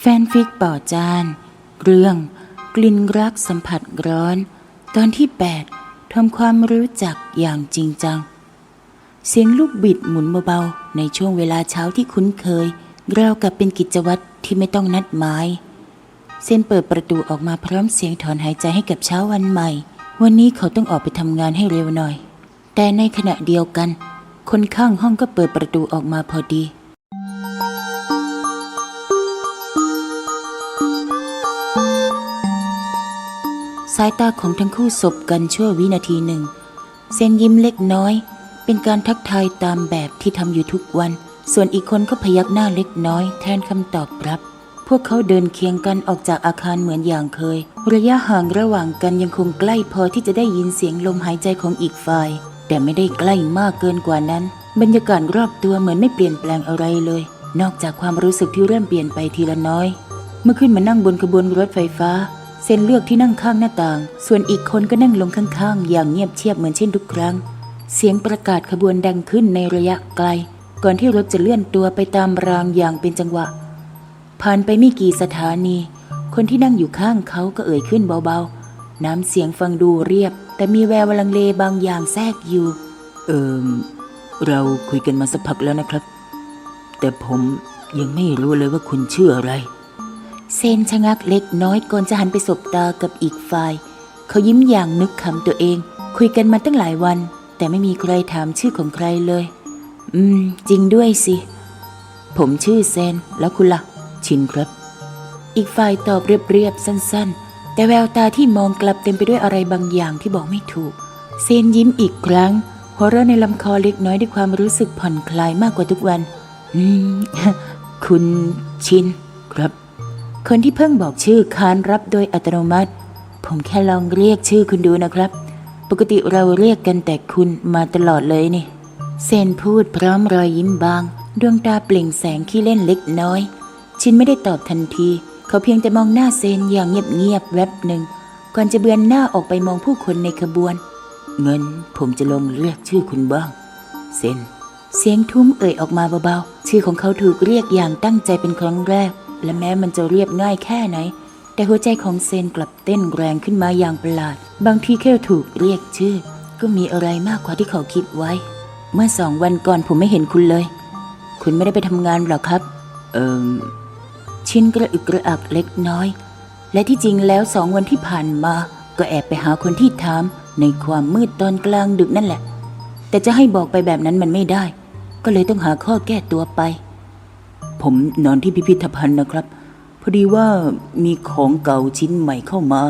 แฟนฟิกป่อจาน เรื่อง กลิ่นรักสัมผัสร้อน ตอนที่ 8 ทำความรู้จักอย่างจริงจัง เสียงลูกบิดหมุนเบาๆ ในช่วงเวลาเช้าที่คุ้นเคยราวกับเป็นกิจวัตรที่ไม่ต้องนัดหมายเซนเปิดประตูออกมาพร้อมเสียงถอนหายใจให้กับเช้าวันใหม่ วันนี้เขาต้องออกไปทำงานให้เร็วหน่อย แต่ในขณะเดียวกัน คนข้างห้องก็เปิดประตูออกมาพอดี สายตาของทั้งคู่สบกันชั่ววินาทีหนึ่ง เซนยิ้มเล็กน้อย เป็นการทักทายตามแบบที่ทำอยู่ทุกวัน ส่วนอีกคนก็พยักหน้าเล็กน้อย แทนคำตอบรับ พวกเขาเดินเคียงกันออกจากอาคารเหมือนอย่างเคย ระยะห่างระหว่างกันยังคงใกล้พอที่จะได้ยินเสียงลมหายใจของอีกฝ่าย แต่ไม่ได้ใกล้มากเกินกว่านั้น บรรยากาศรอบตัวเหมือนไม่เปลี่ยนแปลงอะไรเลย นอกจากความรู้สึกที่เริ่มเปลี่ยนไปทีละน้อย เมื่อขึ้นมานั่งบนขบวนรถไฟฟ้า เซนเลือกที่นั่งข้างหน้าต่าง ส่วนอีกคนก็นั่งลงข้างๆ อย่างเงียบเชียบเหมือนเช่นทุกครั้ง เสียงประกาศขบวนดังขึ้นในระยะไกล ก่อนที่รถจะเลื่อนตัวไปตามรางอย่างเป็นจังหวะ ผ่านไปไม่กี่สถานี คนที่นั่งอยู่ข้างเขาก็เอ่ยขึ้นเบาๆ น้ำเสียงฟังดูเรียบ แต่มีแววลังเลบางอย่างแทรกอยู่ เอิมเราคุยกันมาสักพักแล้วนะครับ แต่ผมยังไม่รู้เลยว่าคุณชื่ออะไร เซนชะงักเล็กน้อยก่อนจะหันไปสบตากับอีกฝ่าย เขายิ้มอย่างนึกขำตัวเอง คุยกันมาตั้งหลายวัน แต่ไม่มีใครถามชื่อของใครเลย อืม จริงด้วยสิ ผมชื่อเซน แล้วคุณละ่ะ ชินครับ อีกฝ่ายตอบเรียบๆสั้น ๆ แต่แววตาที่มองกลับเต็มไปด้วยอะไรบางอย่างที่บอกไม่ถูก เซนยิ้มอีกครั้งหัวเราะในลำคอเล็กน้อยด้วยความรู้สึกผ่อนคลายมากกว่าทุกวัน อืม คุณชินครับ คนที่เพิ่งบอกชื่อคานรับโดยอัตโนมัติ ผมแค่ลองเรียกชื่อคุณดูนะครับ ปกติเราเรียกกันแต่คุณมาตลอดเลยนี่ เซนพูดพร้อมรอยยิ้มบาง ดวงตาเปล่งแสงขี้เล่นเล็กน้อย ชินไม่ได้ตอบทันที เขาเพียงแต่มองหน้าเซนอย่างเงียบๆแวบหนึ่งก่อนจะเบือนหน้าออกไปมองผู้คนในขบวน เงินผมจะลงเรียกชื่อคุณบ้าง เซนเสียงทุ้มเอ่ยออกมาเบาๆ ชื่อของเขาถูกเรียกอย่างตั้งใจเป็นครั้งแรก และแม้มันจะเรียบง่ายแค่ไหน แต่หัวใจของเซนกลับเต้นแรงขึ้นมาอย่างประหลาด บางทีแค่ถูกเรียกชื่อ ก็มีอะไรมากกว่าที่เขาคิดไว้ เมื่อสองวันก่อนผมไม่เห็นคุณเลย คุณไม่ได้ไปทำงานหรอครับ เอิมชินกระอึกกระอักเล็กน้อย และที่จริงแล้วสองวันที่ผ่านมา ก็แอบไปหาคนที่ถามในความมืดตอนกลางดึกนั่นแหละ แต่จะให้บอกไปแบบนั้นมันไม่ได้ ก็เลยต้องหาข้อแก้ตัวไป ผมนอนที่พิพิธภัณฑ์นะครับ พอดีว่ามีของเก่าชิ้นใหม่เข้ามา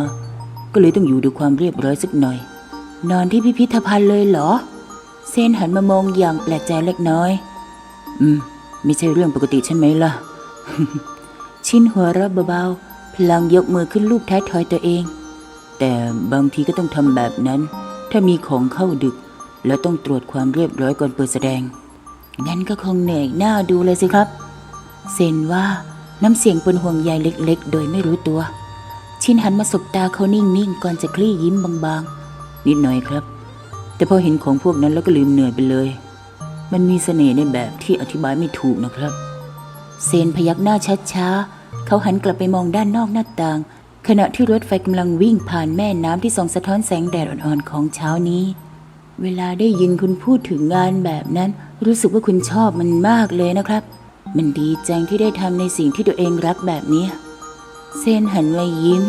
ก็เลยต้องอยู่ดูความเรียบร้อยสักหน่อย นอนที่พิพิธภัณฑ์เลยเหรอ เซนหันมามองอย่างแปลกใจเล็กน้อย อืม ไม่ใช่เรื่องปกติใช่ไหมล่ะ ชินหัวเราะเบาๆ พลางยกมือขึ้นลูบท้ายทอยตัวเอง แต่บางทีก็ต้องทำแบบนั้น ถ้ามีของเข้าดึก แล้วต้องตรวจความเรียบร้อยก่อนเปิดแสดงงั้นก็คงเหนื่อยหน้าดูเลยสิครับ เซนว่าน้ำเสียงปนห่วงใยเล็กๆ โดยไม่รู้ตัว ชินหันมาสบตาเขานิ่งๆ ก่อนจะคลี่ยิ้มบางๆ นิดหน่อยครับ แต่พอเห็นของพวกนั้นแล้วก็ลืมเหนื่อยไปเลย มันมีเสน่ห์ในแบบที่อธิบายไม่ถูกนะครับ เซนพยักหน้าช้าๆ เขาหันกลับไปมองด้านนอกหน้าต่าง ขณะที่รถไฟกำลังวิ่งผ่านแม่น้ำที่ส่องสะท้อนแสงแดดอ่อนๆของเช้านี้ เวลาได้ยินคุณพูดถึงงานแบบนั้น รู้สึกว่าคุณชอบมันมากเลยนะครับ มันดีจังที่ได้ทำในสิ่งที่ตัวเองรักแบบนี้ เซนหันมายิ้ม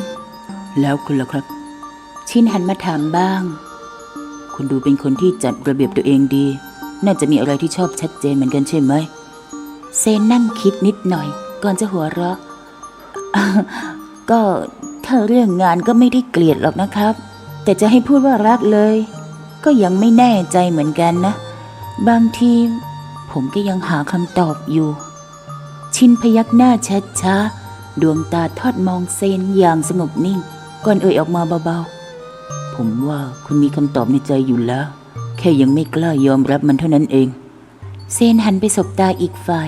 แล้วคุณล่ะครับ ชินหันมาถามบ้าง คุณดูเป็นคนที่จัดระเบียบตัวเองดี น่าจะมีอะไรที่ชอบชัดเจนเหมือนกันใช่ไหม เซนนั่งคิดนิดหน่อย ก่อนจะหัวเราะ ก็ถ้าเรื่องงานก็ไม่ได้เกลียดหรอกนะครับ แต่จะให้พูดว่ารักเลย ก็ยังไม่แน่ใจเหมือนกันนะ บางทีผมก็ยังหาคำตอบอยู่ ชินพยักหน้าช้าๆดวงตาทอดมองเซนอย่างสงบนิ่ง ก่อนเอ่ยออกมาเบาๆ ผมว่าคุณมีคำตอบในใจอยู่แล้ว แค่ยังไม่กล้ายอมรับมันเท่านั้นเอง เซนหันไปสบตาอีกฝ่าย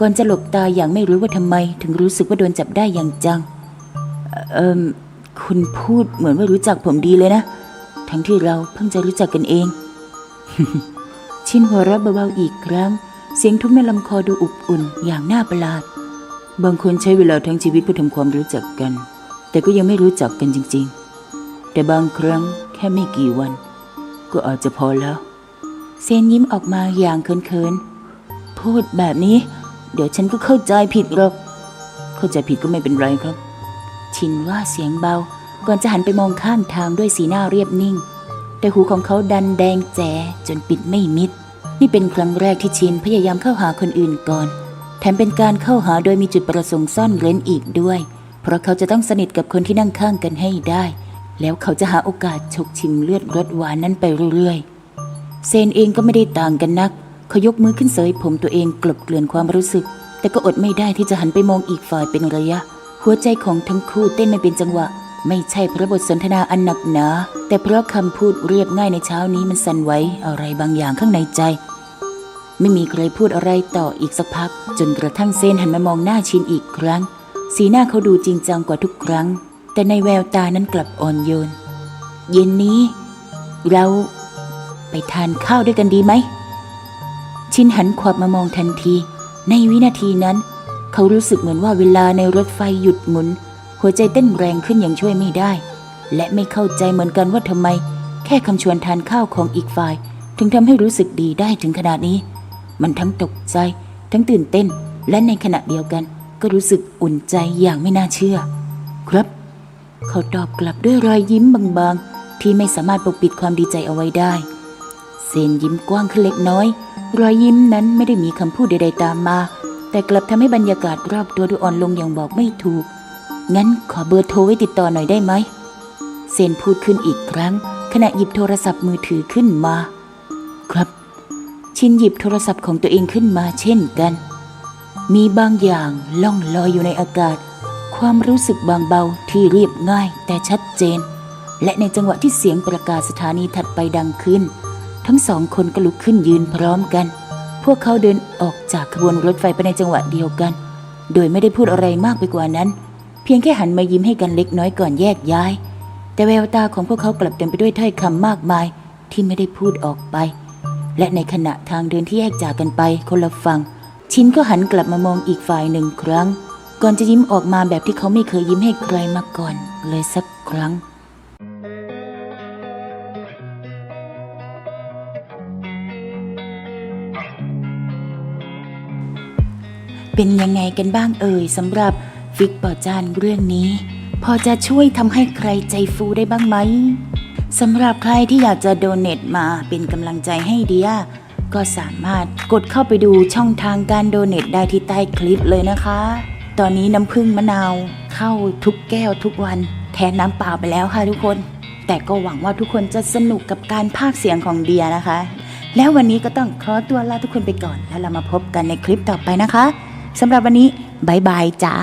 ก่อนจะหลบตาอย่างไม่รู้ว่าทำไม ถึงรู้สึกว่าโดนจับได้อย่างจัง เอิมคุณพูดเหมือนว่ารู้จักผมดีเลยนะ ทั้งที่เราเพิ่งจะรู้จักกันเอง ชินหัวเราะเบาๆอีกครั้ง เสียงทุ้มในลำคอดูอบอุ่นอย่างน่าประหลาด บางคนใช้เวลาทั้งชีวิตเพื่อทำความรู้จักกัน แต่ก็ยังไม่รู้จักกันจริง ๆ แต่บางครั้งแค่ไม่กี่วัน ก็อาจจะพอแล้ว เซนยิ้มออกมาอย่างเขินๆ พูดแบบนี้ เดี๋ยวฉันก็เข้าใจผิดหรอก เข้าใจผิดก็ไม่เป็นไรครับ ชินว่าเสียงเบา ก่อนจะหันไปมองข้างทางด้วยสีหน้าเรียบนิ่ง แต่หูของเขาดันแดงแจ๋จนปิดไม่มิด นี่เป็นครั้งแรกที่ชินพยายามเข้าหาคนอื่นก่อน แถมเป็นการเข้าหาโดยมีจุดประสงค์ซ่อนเร้นอีกด้วย เพราะเขาจะต้องสนิทกับคนที่นั่งข้างกันให้ได้ แล้วเขาจะหาโอกาสฉกชิมเลือดรสหวานนั้นไปเรื่อยๆ เซนเองก็ไม่ได้ต่างกันนัก เขายกมือขึ้นเสยผมตัวเองกลบเกลื่อนความรู้สึก แต่ก็อดไม่ได้ที่จะหันไปมองอีกฝ่ายเป็นระยะ หัวใจของทั้งคู่เต้นไม่เป็นจังหวะ ไม่ใช่เพราะบทสนทนาอันหนักหนา แต่เพราะคำพูดเรียบง่ายในเช้านี้มันสั่นไหวอะไรบางอย่างข้างในใจ ไม่มีใครพูดอะไรต่ออีกสักพัก จนกระทั่งเซนหันมามองหน้าชินอีกครั้ง สีหน้าเขาดูจริงจังกว่าทุกครั้ง แต่ในแววตานั้นกลับอ่อนโยน เย็นนี้ เราไปทานข้าวด้วยกันดีไหม ชินหันขวับมามองทันที ในวินาทีนั้น เขารู้สึกเหมือนว่าเวลาในรถไฟหยุดหมุน หัวใจเต้นแรงขึ้นย่างช่วยไม่ได้ และไม่เข้าใจเหมือนกันว่าทำไม แค่คำชวนทานข้าวของอีกฝ่าย ถึงทำให้รู้สึกดีได้ถึงขนาดนี้ มันทั้งตกใจ ทั้งตื่นเต้น และในขณะเดียวกัน ก็รู้สึกอุ่นใจอย่างไม่น่าเชื่อ ครับ เขาตอบกลับด้วยรอยยิ้มบางๆ ที่ไม่สามารถปกปิดความดีใจเอาไว้ได้เซนยิ้มกว้างขึ้นเล็กน้อย รอยยิ้มนั้นไม่ได้มีคำพูดใดๆตามมา แต่กลับทำให้บรรยากาศรอบตัวดูอ่อนลงอย่างบอกไม่ถูก งั้นขอเบอร์โทรไว้ติดต่อหน่อยได้ไหมเซนพูดขึ้นอีกครั้ง ขณะหยิบโทรศัพท์มือถือขึ้นมา ครับ ชินหยิบโทรศัพท์ของตัวเองขึ้นมาเช่นกัน มีบางอย่างล่องลอยอยู่ในอากาศ ความรู้สึกบางเบาที่เรียบง่ายแต่ชัดเจน และในจังหวะที่เสียงประกาศสถานีถัดไปดังขึ้น ทั้งสองคนก็ลุกขึ้นยืนพร้อมกัน พวกเขาเดินออกจากขบวนรถไฟไปในจังหวะเดียวกัน โดยไม่ได้พูดอะไรมากไปกว่านั้น เพียงแค่หันมายิ้มให้กันเล็กน้อยก่อนแยกย้าย แต่แววตาของพวกเขากลับเต็มไปด้วยถ้อยคำมากมายที่ไม่ได้พูดออกไป และในขณะทางเดินที่แยกจากกันไปคนละฝั่งชินก็หันกลับมามองอีกฝ่ายหนึ่งครั้ง ก่อนจะยิ้มออกมาแบบที่เขาไม่เคยยิ้มให้ใครมาก่อน เลยสักครั้งเป็นยังไงกันบ้างเอ่ยสำหรับ ฟิกปอจานเรื่องนี้ พอจะช่วยทำให้ใครใจฟูได้บ้างไหมสำหรับใครที่อยากจะโดเน a มาเป็นกำลังใจให้เดียก็สามารถกดเข้าไปดูช่องทางการโดเน a ได้ที่ใต้คลิปเลยนะคะ ตอนนี้น้ำผึ้งมะนาวเข้าทุกแก้วทุกวันแทนน้ำเปล่าไปแล้วค่ะทุกคน แต่ก็หวังว่าทุกคนจะสนุกกับการพากย์เสียงของเดียนะคะ แล้ววันนี้ก็ต้องขอตัวลาทุกคนไปก่อน แล้วเรามาพบกันในคลิปต่อไปนะคะสำหรับวันนี้บายบายจ้า